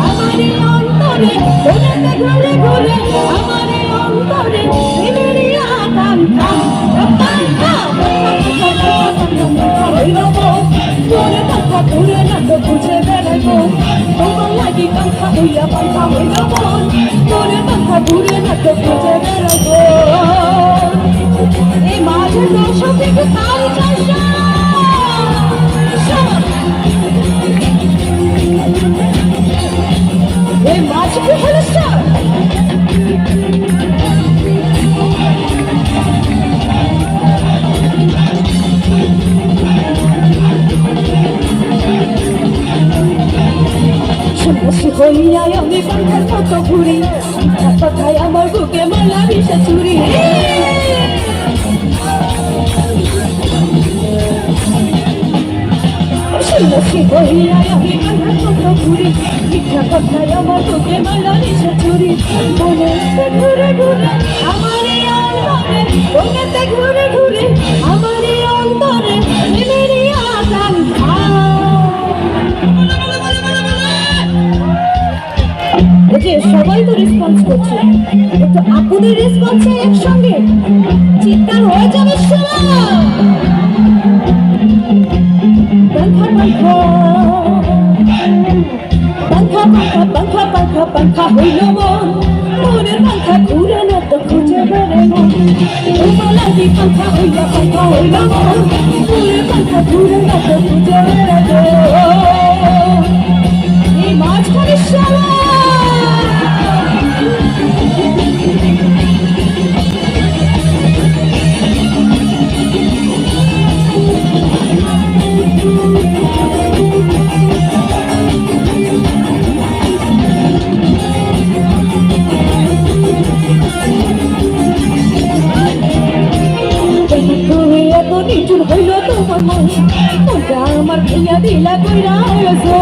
আমারে অন্তরে ঘুরে ঘুরে ঘুরে আমারে অন্তরে লাগি পাখা হইয়া পাখা হইলাবো তোরে পাখা ঘুরে তো খুঁজে বেড়াবো। এই মাঝে একটু তাল চাষা এই মাছ কি হলো স্যার সন্ন্যাসী হইয়া আমি পাখার মতো ঘুরি। কথায় আমার বুকে মালা বিষে চুরি সন্ন্যাসী হইয়া আমি পাখার মতো ঘুরি। মিথ্যা কথায় আমার ঘুরে ঘুরে ঘুরে যে সবাই তো রেসপন্স করছে। একটু আপুদের রেসপন্সে একসঙ্গে। চিৎকার হয়ে যাবে পাখা পাখা পাখা হইল মন মনের পাখা ঘুরে না তো খুঁজে বেড়ে মন লাগি পাখা পাখা হইল মন মনের পাখা ঘুরে না তো খুঁজে বেড়ে এত নিচুর হইল তোমার মন। তোমরা আমার ভাইয়া দিলা কইরা গেছো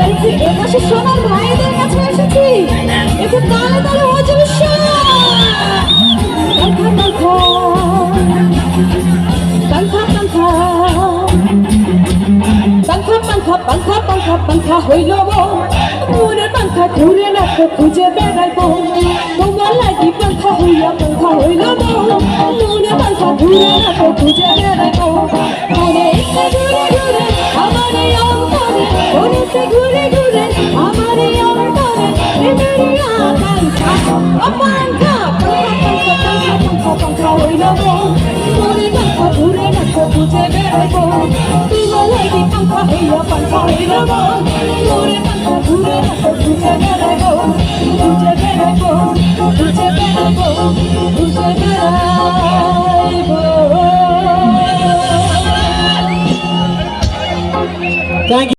এবার একটু এপাশে সোনার ভাইদের কাছে এসেছি। একটু তালে তালে কাঙ্খা পাঙ্খা পাঙ্খা পাঙ্খা হইল মনে পাঙ্খা ঘুরে না তো খুঁজে বেড়াইব। তোমার লাগি পাঙ্খা হইয়া পাঙ্খা হইল বেড়াইব। মনেতে ঘুরে ঘুরে আমার এই অন্তরে প্রেমেরই আকাঙ্ক্ষা